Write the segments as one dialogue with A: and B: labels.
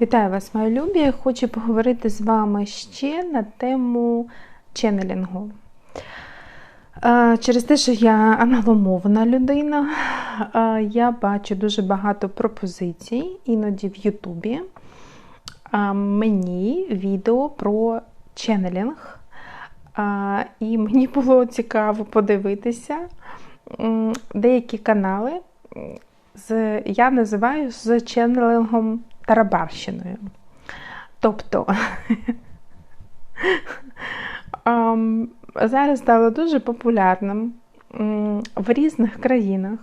A: Вітаю вас, мої любі! Хочу поговорити з вами ще на тему ченнелінгу. Е, Через те, що я англомовна людина, е, я бачу дуже багато пропозицій, іноді в Ютубі. е, Мені відео про ченнелінг. І мені було цікаво подивитися деякі канали. з, я називаю з ченнелингом Тарабарщиною. Тобто зараз стало дуже популярним в різних країнах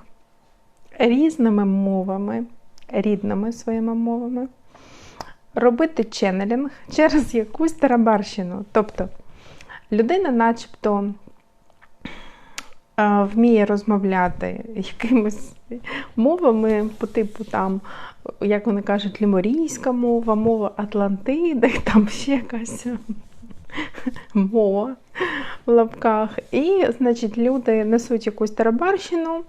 A: різними мовами, рідними своїми мовами, робити ченнелінг через якусь тарабарщину. Тобто людина, начебто, вміє розмовляти якимись мовами по типу там, як вони кажуть, ліморійська мова, мова Атлантиди, там ще якась мова в лапках. І, значить, люди несуть якусь тарабарщину,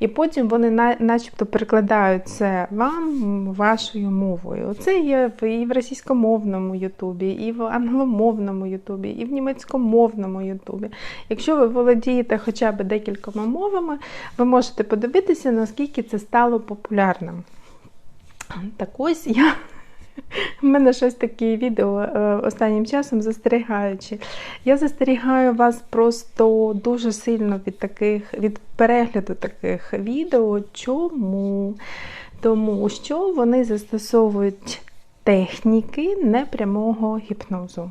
A: і потім вони на- начебто перекладають це вам вашою мовою. Це є і в російськомовному Ютубі, і в англомовному Ютубі, і в німецькомовному Ютубі. Якщо ви володієте хоча б декількома мовами, ви можете подивитися, наскільки це стало популярним. Так ось я. У мене щось такі відео е, останнім часом застерігаючи. Я застерігаю вас просто дуже сильно від таких, від перегляду таких відео. Чому? Тому що вони застосовують техніки непрямого гіпнозу.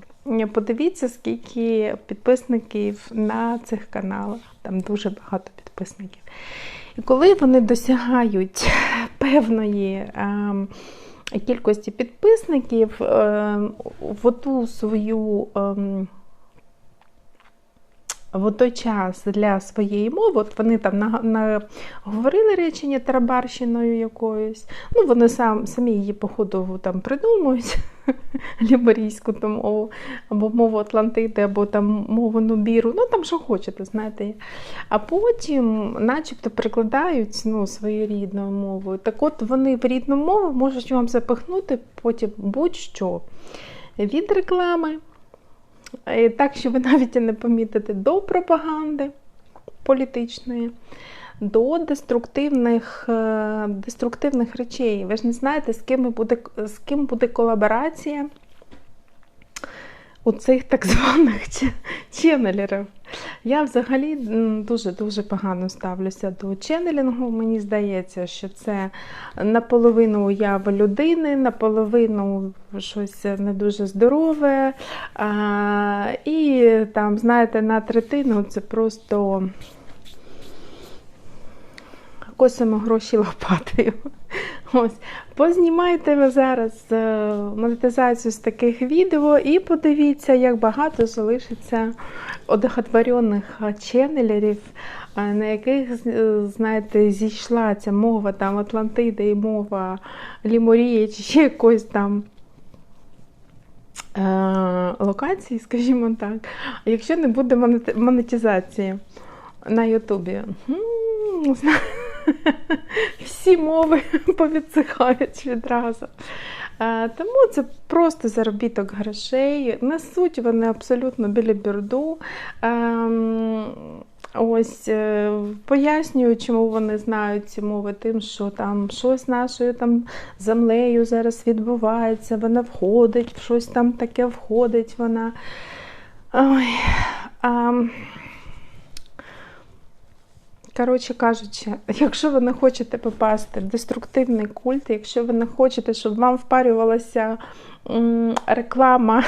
A: Подивіться, скільки підписників на цих каналах. Там дуже багато підписників. І коли вони досягають певної. ем, кількості підписників ем, в ту свою ем, в той час для своєї мови, от вони там на, на, говорили речення тарабарщиною якоюсь, ну вони сам, самі її, походу, там придумують ліберійську ту мову, або мову Атлантиди, або там мову Нубіру, ну там що хочете, знаєте. А потім, начебто, перекладають ну, своєю рідною мовою. Так от вони в рідну мову можуть вам запихнути потім будь-що від реклами. І Так, що ви навіть і не помітите до пропаганди політичної, до деструктивних, е, деструктивних речей. Ви ж не знаєте, з ким буде, з ким буде колаборація у цих так званих ченнелерів. Я взагалі дуже-дуже погано ставлюся до ченнелінгу. Мені здається, що це наполовину уява людини, наполовину щось не дуже здорове. І там, знаєте, на третину це просто косимо гроші лопатою. Ось, познімайте ви зараз е, монетизацію з таких відео і подивіться, як багато залишиться одохотворених ченнелерів, е, на яких, е, знаєте, зійшла ця мова там Атлантиди і мова Ліморії чи ще якоїсь там. Локації, скажімо так, якщо не буде монет- монетизації на Ютубі, всі мови повідсихають відразу. Е, Тому це просто заробіток грошей. Несуть вони абсолютно біля бірду. Ем, Ось е, пояснюю, чому вони знають ці мови, тим, що там щось нашою там землею зараз відбувається, вона входить, в щось там таке входить вона. Ой, ем, Коротше кажучи, якщо ви не хочете попасти в деструктивний культ, якщо ви не хочете, щоб вам впарювалася реклама,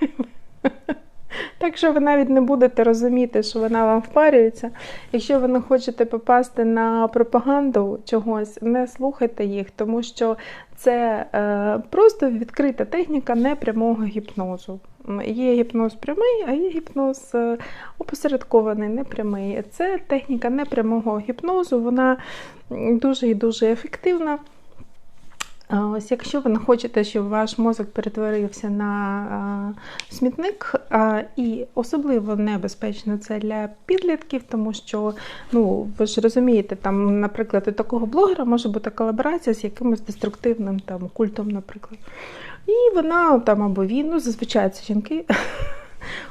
A: так що ви навіть не будете розуміти, що вона вам впарюється. Якщо ви не хочете попасти на пропаганду чогось, не слухайте їх, тому що це е, просто відкрита техніка непрямого гіпнозу. Є гіпноз прямий, а є гіпноз е, опосередкований, непрямий. Це техніка непрямого гіпнозу, вона дуже і дуже ефективна. Ось якщо ви не хочете, щоб ваш мозок перетворився на смітник, і особливо небезпечно це для підлітків, тому що ну ви ж розумієте, там, наприклад, у такого блогера може бути колаборація з якимось деструктивним там культом, наприклад. І вона там або він, ну зазвичай це жінки.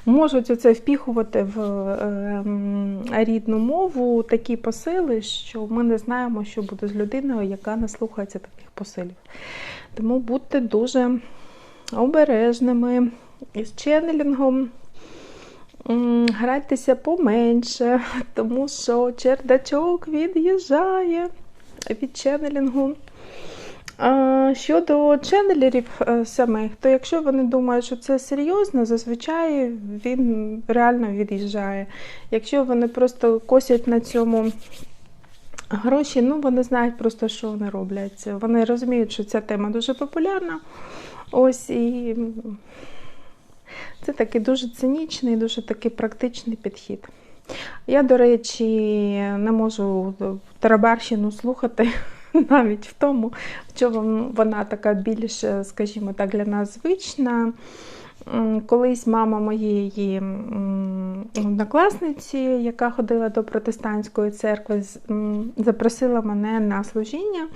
A: Можуть оце впіхувати в е, рідну мову такі посили, що ми не знаємо, що буде з людиною, яка не слухається таких посилів. Тому будьте дуже обережними із ченнелінгом. Грайтеся поменше, тому що чердачок від'їжджає від ченнелінгу. Щодо ченнелерів е, самих, то якщо вони думають, що це серйозно, зазвичай він реально від'їжджає. Якщо вони просто косять на цьому гроші, ну вони знають просто, що вони роблять. Вони розуміють, що ця тема дуже популярна. Ось і це такий дуже цинічний, дуже такий практичний підхід. Я, до речі, не можу тарабарщину слухати. навіть в тому, в чому вона така більш, скажімо так, для нас звична. Колись мама моєї однокласниці, яка ходила до протестантської церкви, запросила мене на служіння.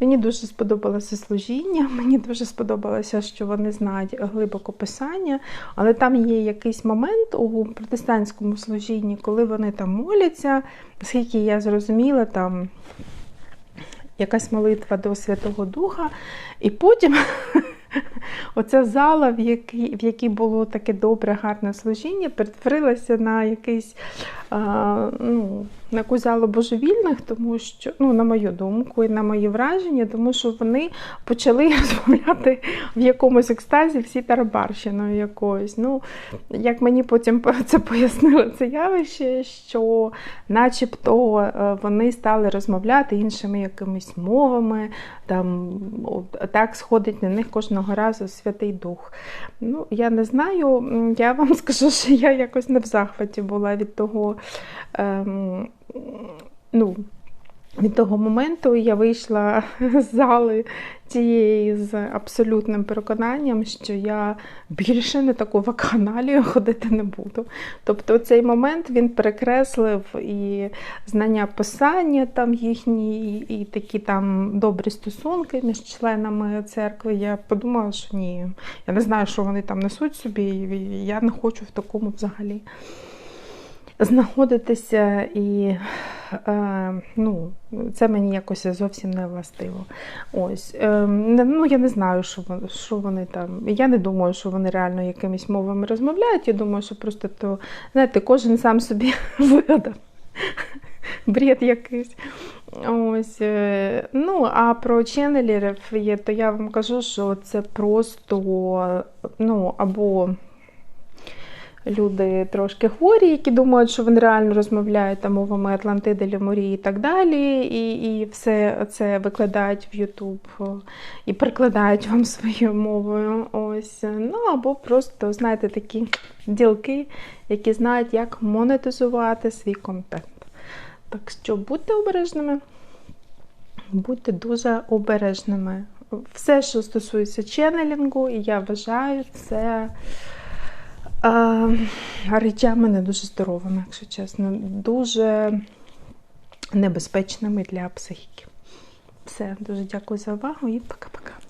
A: Мені дуже сподобалося служіння, мені дуже сподобалося, що вони знають глибоко писання, але там є якийсь момент у протестантському служінні, коли вони там моляться, оскільки я зрозуміла, там якась молитва до Святого Духа, і потім оця зала, в якій в якій було таке добре, гарне служіння, перетворилася на якийсь а, ну, на якусь залу божевільних, тому що, ну, на мою думку і на мої враження, тому що вони почали розмовляти в якомусь екстазі всі тарабарщиною якоюсь. Ну, Як мені потім це пояснило це явище, що начебто е, вони стали розмовляти іншими якимись мовами, там так сходить на них кожного разу Святий Дух. Ну, Я не знаю, я вам скажу, що я якось не в захваті була від того. Ем, ну, від того моменту я вийшла з зали цієї з абсолютним переконанням, що я більше на таку вакханалію ходити не буду. Тобто цей момент він перекреслив і знання писання там їхні, і такі там добрі стосунки між членами церкви. Я подумала, що ні, я не знаю, що вони там несуть собі, і я не хочу в такому взагалі знаходитися, і е, ну, це мені якось зовсім не властиво. Ось, е, ну, Я не знаю, що вони, що вони там. Я не думаю, що вони реально якимись мовами розмовляють. Я думаю, що просто то, знаєте, кожен сам собі вигадав. Бред якийсь. Ось, е, Ну, а про ченнелерів є, то я вам кажу, що це просто ну, або люди трошки хворі, які думають, що вони реально розмовляють там мовами Атлантиди, Лемурі і так далі. І і все це викладають в Ютуб і перекладають вам своєю мовою. Ось. Ну або просто, знаєте, такі ділки, які знають, як монетизувати свій контент. Так що будьте обережними, будьте дуже обережними. Все, що стосується ченнелінгу, я вважаю, це речами не дуже здоровими, якщо чесно, дуже небезпечними для психіки. Все, дуже дякую за увагу і пока-пока.